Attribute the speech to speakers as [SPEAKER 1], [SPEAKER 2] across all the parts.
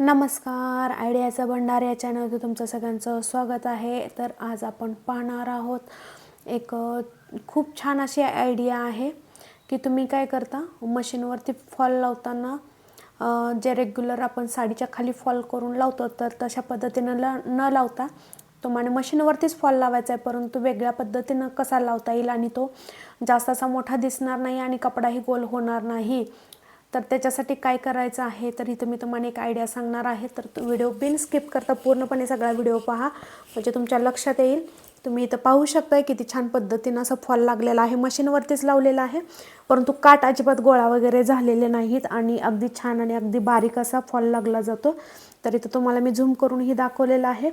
[SPEAKER 1] नमस्कार आयडियाचा भंडार या चॅनलवर तुमचं सगळ्यांचं स्वागत आहे. तर आज आपण पाहणार आहोत एक खूप छान अशी आयडिया आहे की तुम्ही काय करता? मशीनवरती फॉल लावताना जे रेग्युलर आपण साडीच्या खाली फॉल करून लावतो तर तशा पद्धतीनं ल न लावता तुम्हाला मशीनवरतीच फॉल लावायचा आहे. परंतु वेगळ्या पद्धतीनं कसा लावता येईल आणि तो जास्त असा मोठा दिसणार नाही आणि कपडाही गोल होणार नाही. तर त्याच्यासाठी काय करायचं आहे? तर इथं मी तुम्हाला एक आयडिया सांगणार आहे. तर तो व्हिडिओ बिन स्किप करता पूर्णपणे सगळा व्हिडिओ पहा. म्हणजे तुमच्या लक्षात येईल. तुम्ही इथं पाहू शकताय किती छान पद्धतीनं असं फॉल लागलेला आहे. मशीनवरतीच लावलेला आहे. परंतु काट अजिबात गोळा वगैरे झालेले नाहीत आणि अगदी छान आणि अगदी बारीक असा फॉल लागला जातो. तर इथं तुम्हाला मी झूम करूनही दाखवलेला आहे.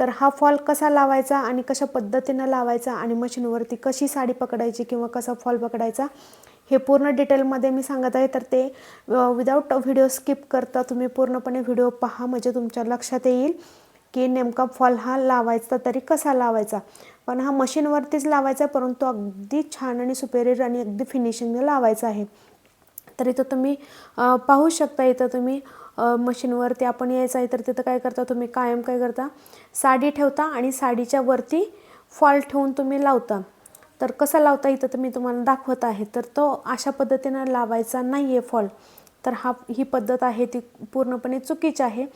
[SPEAKER 1] तर हा फॉल कसा लावायचा आणि कशा पद्धतीनं लावायचा आणि मशीनवरती कशी साडी पकडायची किंवा कसा फॉल पकडायचा हे पूर्ण डिटेलमध्ये मी सांगत आहे तर ते विदाऊट व्हिडिओ स्किप करता तुम्ही पूर्णपणे व्हिडिओ पहा म्हणजे तुमच्या लक्षात येईल की नेमका फॉल हा लावायचा तरी कसा लावायचा. पण हा मशीनवरतीच लावायचा आहे, परंतु अगदी छान आणि सुपेरियर आणि अगदी फिनिशिंगने लावायचा आहे. तर इथं तुम्ही पाहू शकता इथं तुम्ही मशीनवरती आपण यायचं आहे तर तिथं काय करता तुम्ही कायम काय करता साडी ठेवता आणि साडीच्या वरती फॉल ठेवून तुम्ही लावता. तर कसा लावता इथं तर मी तुम्हाला दाखवत आहे. तर तो अशा पद्धतीनं लावायचा नाही आहे फॉल तर हा ही पद्धत आहे ती पूर्णपणे चुकीची आहे.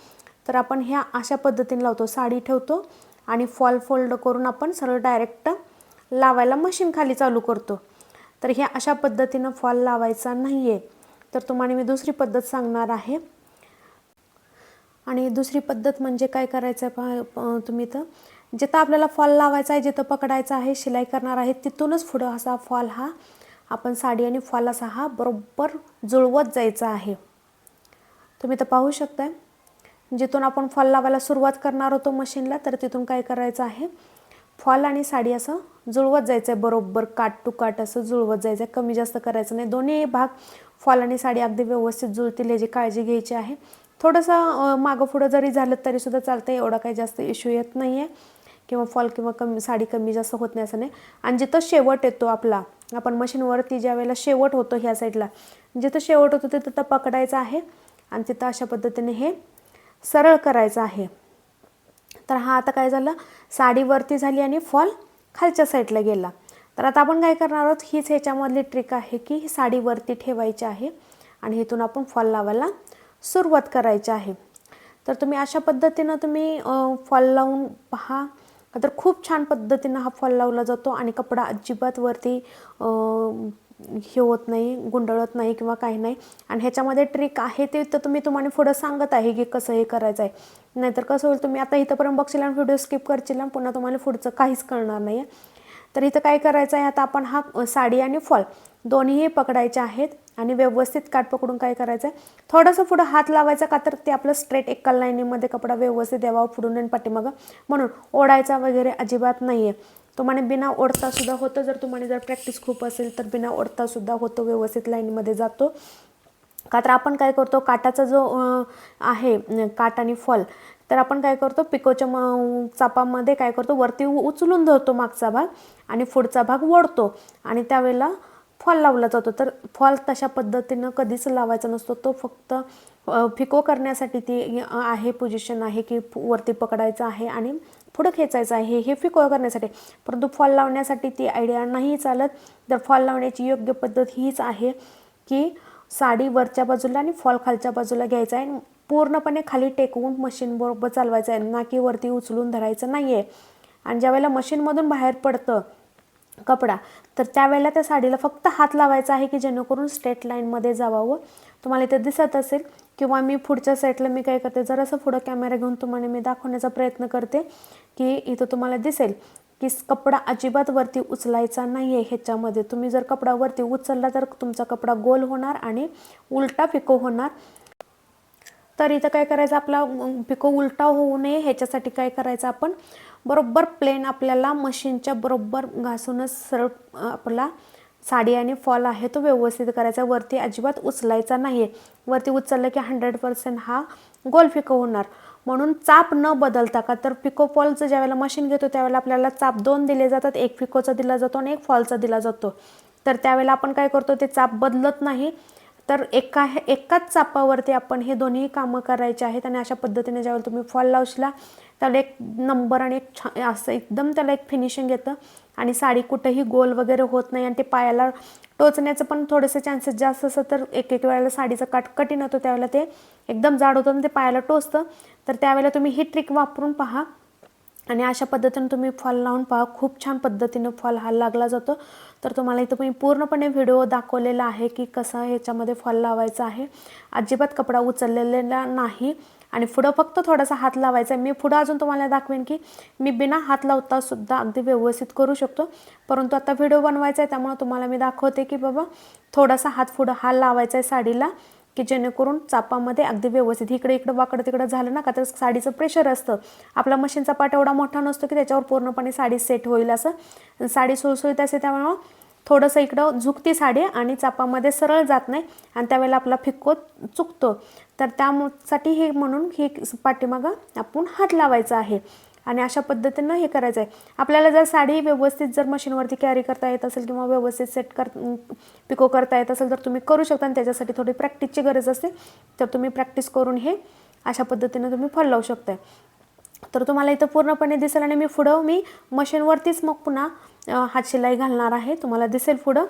[SPEAKER 1] तर आपण ह्या अशा पद्धतीने लावतो. साडी ठेवतो आणि फॉल फोल्ड करून आपण सरळ डायरेक्ट लावायला मशीन खाली चालू करतो. तर ह्या अशा पद्धतीनं फॉल लावायचा नाही आहे तर तुम्हाला मी दुसरी पद्धत सांगणार आहे. आणि दुसरी पद्धत म्हणजे काय करायचं पहा तुम्ही तर जिथं आपल्याला फॉल लावायचा आहे जिथं पकडायचा आहे शिलाई करणार आहे तिथूनच पुढं असा फॉल हा आपण साडी आणि फॉल असा हा बरोबर जुळवत जायचा आहे. तुम्ही तर पाहू शकताय. जिथून आपण फॉल लावायला सुरुवात करणार होतो मशीनला तर तिथून काय करायचं आहे? फॉल आणि साडी असं जुळवत जायचं आहे बरोबर काट टू काट असं जुळवत जायचं आहे कमी जास्त करायचं नाही. दोन्ही भाग फॉल आणि साडी अगदी व्यवस्थित जुळतील याची काळजी घ्यायची आहे. थोडंसं मागं पुढं जरी झालं तरीसुद्धा चालतं एवढा काही जास्त इश्यू येत नाही आहे किंवा फॉल किंवा कमी साडी कमी जास्त होत नाही असं नाही. आणि जिथं शेवट येतो आपला आपण मशीनवरती ज्या वेळेला शेवट होतो ह्या साईडला जिथं शेवट होतो तिथं पकडायचं आहे आणि तिथं अशा पद्धतीने हे सरळ करायचं आहे. तर हा आता काय झालं? साडीवरती झाली आणि फॉल खालच्या साईडला गेला. तर आता आपण काय करणार आहोत? हीच ह्याच्यामधली ट्रिक आहे की ही साडीवरती ठेवायची आहे आणि इथून आपण फॉल लावायला सुरुवात करायची आहे. तर तुम्ही अशा पद्धतीनं तुम्ही फॉल लावून पहा. तर खूप छान पद्धतीनं हा फॉल लावला जातो आणि कपडा अजिबात वरती हे होत नाही गुंडळत नाही किंवा काही नाही. आणि ह्याच्यामध्ये ट्रिक आहे ते तर तुम्ही तुम्हाला पुढं सांगत आहे की कसं हे करायचं आहे नाहीतर कसं होईल तुम्ही आता इथंपर्यंत बघशील आणि व्हिडिओ स्किप करशील आणि पुन्हा तुम्हाला पुढचं काहीच कळणार नाही आहे तर इथं काय करायचं आहे आता आपण हा साडी आणि फॉल दोन्हीही पकडायचे आहेत. आणि व्यवस्थित काट पकडून काय करायचं आहे थोडंसं पुढं हात लावायचा का तर ते आपलं स्ट्रेट एका लाईनीमध्ये कपडा व्यवस्थित यावा पुढून आणि पाठीमागं. म्हणून ओढायचा वगैरे अजिबात नाही आहे तुम्हाला बिना ओढतासुद्धा होतं जर तुम्हाला जर प्रॅक्टिस खूप असेल तर बिना ओढतासुद्धा होतो व्यवस्थित लाईनमध्ये जातो. का तर आपण काय करतो काटाचा जो आहे काट आणि फॉल तर आपण काय करतो पिकोच्या म चापामध्ये काय करतो वरती उचलून धरतो मागचा भाग आणि पुढचा भाग ओढतो. आणि त्यावेळेला फॉल लावला जातो. तर फॉल तशा पद्धतीनं कधीच लावायचा नसतो. तो फक्त फिको करण्यासाठी ती आहे पोझिशन आहे की वरती पकडायचं आहे आणि पुढं खेचायचं आहे. हे फिको करण्यासाठी. परंतु फॉल लावण्यासाठी ती आयडिया नाही चालत. तर फॉल लावण्याची योग्य पद्धत हीच आहे की साडी वरच्या बाजूला आणि फॉल खालच्या बाजूला घ्यायचा आहे. आणि पूर्णपणे खाली टेकवून मशीनबरोबर चालवायचं आहे. ना की वरती उचलून धरायचं नाही आहे आणि ज्यावेळेला मशीनमधून बाहेर पडतं कपडा. तर त्यावेळेला त्या साडीला फक्त हात लावायचा आहे की जेणेकरून स्ट्रेट लाईनमध्ये जावावं तुम्हाला इथे दिसत असेल किंवा मी पुढच्या साईडला मी काय करते जर असं पुढं कॅमेरा घेऊन तुम्हाला मी दाखवण्याचा प्रयत्न करते की इथं तुम्हाला दिसेल की कपडा अजिबात वरती उचलायचा नाही आहे ह्याच्यामध्ये. तुम्ही जर कपडा वरती उचलला तर तुमचा कपडा गोल होणार आणि उलटा फिको होणार. तर इथं काय करायचं आपला पिको उलटा होऊ नये ह्याच्यासाठी काय करायचं आपण? बरोबर प्लेन आपल्याला मशीनच्या बरोबर घासूनच सरळ आपला साडी आणि फॉल आहे तो व्यवस्थित करायचा. वरती अजिबात उचलायचा नाही आहे वरती उचललं की हंड्रेड पर्सेंट हा गोल पिको होणार. म्हणून चाप न बदलता का तर पिको फॉलचं ज्यावेळेला मशीन घेतो त्यावेळेला आपल्याला चाप दोन दिले जातात. एक पिकोचा दिला जातो आणि एक फॉलचा दिला जातो. तर त्यावेळेला आपण काय करतो ते चाप बदलत नाही. तर एका एकाच चापावरती आपण हे दोन्ही कामं करायचे आहेत आणि अशा पद्धतीने ज्यावेळेला तुम्ही फॉल लावशीला त्याला एक नंबर आणि एक छान असं एकदम त्याला एक फिनिशिंग येतं आणि साडी कुठंही गोल वगैरे होत नाही आणि ते पायाला टोचण्याचं पण थोडेसे चान्सेस जास्त असतं तर एक एक वेळेला साडीचं काट कठीण होतं त्यावेळेला ते एकदम जाड होतं आणि ते पायाला टोचतं. तर त्यावेळेला तुम्ही ही ट्रिक वापरून पहा. आणि अशा पद्धतीने तुम्ही फॉल लावून पहा. खूप छान पद्धतीनं फॉल हा लागला जातो. तर तुम्हाला इथं मी पूर्णपणे व्हिडिओ दाखवलेला आहे की कसा ह्याच्यामध्ये फॉल लावायचा आहे. अजिबात कपडा उचललेला नाही. आणि पुढं फक्त थोडासा हात लावायचा आहे. मी पुढं अजून तुम्हाला दाखवेन की मी बिना हात लावता सुद्धा अगदी व्यवस्थित करू शकतो. परंतु आता व्हिडिओ बनवायचा आहे त्यामुळे तुम्हाला मी दाखवते की बाबा थोडासा हात पुढं हा लावायचा आहे साडीला. की जेणेकरून चापामध्ये अगदी व्यवस्थित इकडे इकडं वाकडं तिकडं झालं ना का तर साडीचं प्रेशर असतं. आपला मशीनचा पाट एवढा मोठा नसतो की त्याच्यावर पूर्णपणे साडी सेट होईल असं. साडी सुळसुळीत असते त्यामुळं थोडंसं इकडं झुकती साडी आणि चापामध्ये सरळ जात नाही आणि त्यावेळेला आपला फिक्को चुकतो. तर त्यासाठी हे म्हणून हे पाठीमागं आपण हात लावायचा आहे. आणि अशा पद्धतीनं हे करायचं आहे. आपल्याला जर साडी व्यवस्थित जर मशीनवरती कॅरी करता येत असेल किंवा व्यवस्थित सेट कर पिको करता येत असेल तर तुम्ही करू शकता आणि त्याच्यासाठी थोडी प्रॅक्टिसची गरज असते. तर तुम्ही प्रॅक्टिस करून हे अशा पद्धतीनं तुम्ही फॉल लावू शकताय. तर तुम्हाला इथं पूर्णपणे दिसेल आणि मी पुढं मी मशीनवरतीच मग पुन्हा हात शिलाई घालणार आहे. तुम्हाला दिसेल पुढं.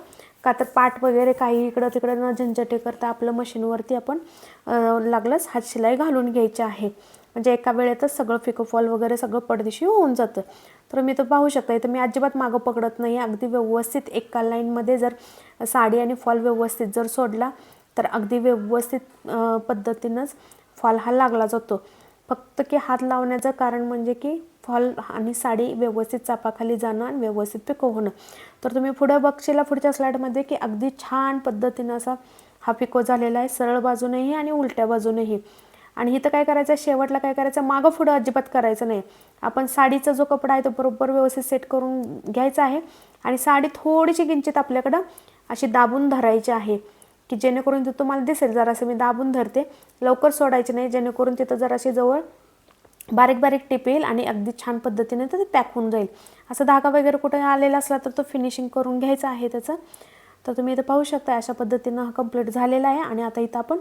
[SPEAKER 1] का तर पाठ वगैरे काही इकडं तिकडं न झंझटे करता आपलं मशीनवरती आपण लागलंच हात शिलाई घालून घ्यायची आहे. म्हणजे एका वेळेतच सगळं फिकोफॉल वगैरे सगळं पडदिशी होऊन जातं. तर मी तर पाहू शकता इथं मी अजिबात मागं पकडत नाही. अगदी व्यवस्थित एका लाईनमध्ये जर साडी आणि फॉल व्यवस्थित जर सोडला तर अगदी व्यवस्थित पद्धतीनंच फॉल हा लागला जातो. फक्त की हात लावण्याचं कारण म्हणजे की फॉल आणि साडी व्यवस्थित चापाखाली जाणं आणि व्यवस्थित पिको होणं. तर तुम्ही पुढं बक्षीला पुढच्या स्लाईडमध्ये की अगदी छान पद्धतीनं असा हा पिको झालेला आहे. सरळ बाजूनेही आणि उलट्या बाजूनेही. आणि इथं काय करायचं आहे शेवटला काय करायचं मागं पुढं अजिबात करायचं नाही. आपण साडीचा जो कपडा आहे तो बरोबर व्यवस्थित सेट करून घ्यायचा आहे. आणि साडी थोडीशी किंचित आपल्याकडं अशी दाबून धरायची आहे की जेणेकरून तिथं तुम्हाला दिसेल. जरासं मी दाबून धरते. लवकर सोडायचे नाही. जेणेकरून तिथं जराशी जवळ बारीक बारीक टिप येईल आणि अगदी छान पद्धतीने तर ते पॅक होऊन जाईल. असं धागा वगैरे कुठे आलेला असला तर तो फिनिशिंग करून घ्यायचा आहे त्याचं. तर तुम्ही इथं पाहू शकता अशा पद्धतीनं हा कंप्लीट झालेला आहे. आणि आता इथं आपण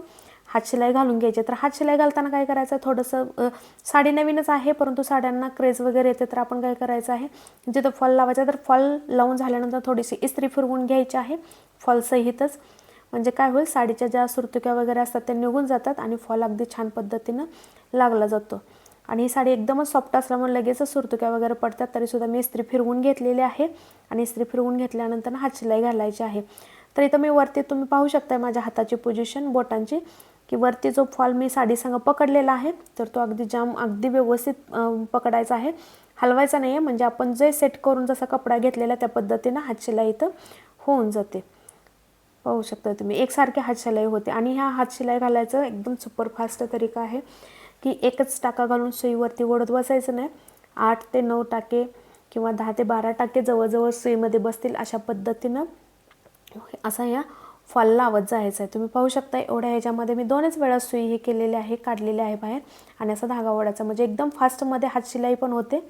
[SPEAKER 1] हातशिलाई घालून घ्यायचे. तर हातशिलाई घालताना काय करायचं? थोडंसं साडी नवीनच आहे परंतु साड्यांना क्रेज वगैरे येते तर आपण काय करायचं आहे? जिथं फॉल लावायचा तर फॉल लावून झाल्यानंतर थोडीशी इस्त्री फिरवून घ्यायची आहे फॉलसहितच म्हणजे काय होईल? साडीच्या ज्या सुरतुक्या वगैरे असतात त्या निघून जातात आणि फॉल अगदी छान पद्धतीनं लागला जातो. आणि ही साडी एकदमच सॉफ्ट असल्यामुळे लगेचच सुरतुक्या वगैरे पडतात तरीसुद्धा मी इस्त्री फिरवून घेतलेली आहे आणि इस्त्री फिरवून घेतल्यानंतर हातशिलाई घालायची आहे. तर इथं मी वरती तुम्ही पाहू शकता माझ्या हाताची पोझिशन बोटांची. की वरती जो फॉल मी साडीसंग पकडलेला आहे तर तो अगदी जाम अगदी व्यवस्थित पकडायचा आहे. हलवायचा नाही आहे म्हणजे आपण जे सेट करून जसा कपडा घेतलेला त्या पद्धतीनं हातशिलाई इथं होऊन जाते. पाहू शकता तुम्ही एकसारखे हातशिलाई होते. आणि ह्या हातशिलाई घालायचं एकदम सुपरफास्ट तरीका आहे की एकच टाका घालून सुईवरती ओढत बसायचं नाही. आठ ते नऊ टाके किंवा दहा ते बारा टाके जवळजवळ सुईमध्ये बसतील अशा पद्धतीनं. असा या फॉल लावत जायचं आहे तुम्ही पाहू शकता एवढ्या ह्याच्यामध्ये मी दोनच वेळा सुई हे केलेली आहे काढलेले आहे बाहेर. आणि असा धागा ओढायचा. म्हणजे एकदम फास्टमध्ये हातशिलाई पण होते.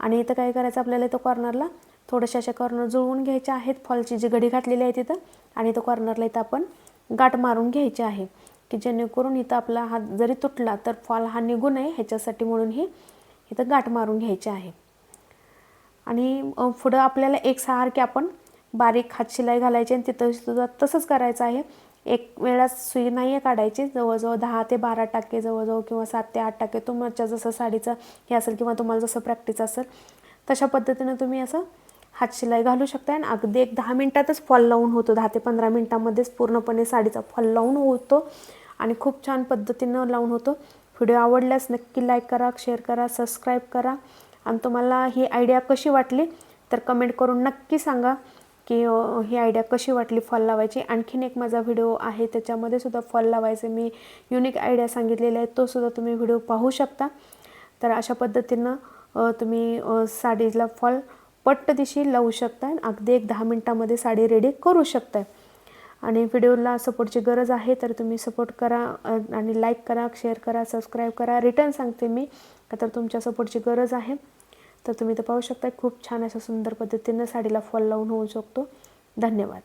[SPEAKER 1] आणि इथं काय करायचं आपल्याला इथं कॉर्नरला थोडेसे अशा कॉर्नर जुळवून घ्यायचे आहेत. फॉलची जी घडी घातलेली आहे तिथं. आणि तो कॉर्नरला इथं आपण गाठ मारून घ्यायची आहे. की जेणेकरून इथं आपला हात जरी तुटला तर फॉल हा निघू नये. ह्याच्यासाठी म्हणून ही इथं गाठ मारून घ्यायची आहे. आणि पुढं आपल्याला एक सारखे आपण बारीक हातशिलाई घालायची आणि तिथं सुद्धा तसंच करायचं आहे. एक वेळा सुई नाही आहे काढायची. जवळजवळ दहा ते बारा टक्के जवळजवळ किंवा सात ते आठ टक्के तुमच्या जसं साडीचं हे असेल किंवा तुम्हाला जसं प्रॅक्टिस असेल तशा पद्धतीनं तुम्ही असं हातशिलाई घालू शकता आणि अगदी एक दहा मिनटातच फॉल लावून होतो. दहा ते पंधरा मिनटामध्येच पूर्णपणे साडीचा फॉल लावून होतो. आणि खूप छान पद्धतीनं लावून होतो. व्हिडिओ आवडल्यास नक्की लाईक करा शेअर करा सबस्क्राईब करा. आणि तुम्हाला ही आयडिया कशी वाटली तर कमेंट करून नक्की सांगा. की ही आयडिया कशी वाटली फॉल लावायची? आणखीन एक माझा व्हिडिओ आहे त्याच्यामध्ये सुद्धा फॉल लावायचे मी युनिक आयडिया सांगितलेले आहे तो सुद्धा तुम्ही व्हिडिओ पाहू शकता. तर अशा पद्धतीनं तुम्ही साडीला फॉल पट्ट दिशी लावू शकता अगदी एक दहा मिनटामध्ये साडी रेडी करू शकताय आणि व्हिडिओला सपोर्टची गरज आहे तर तुम्ही सपोर्ट करा आणि लाईक करा शेअर करा सबस्क्राईब करा. रिटर्न सांगते मी तर तुमच्या सपोर्टची गरज आहे. तर तुम्ही तर पाहू शकता खूप छान अशा सुंदर पद्धतीनं साडीला फॉल लावून होऊ शकतो. धन्यवाद.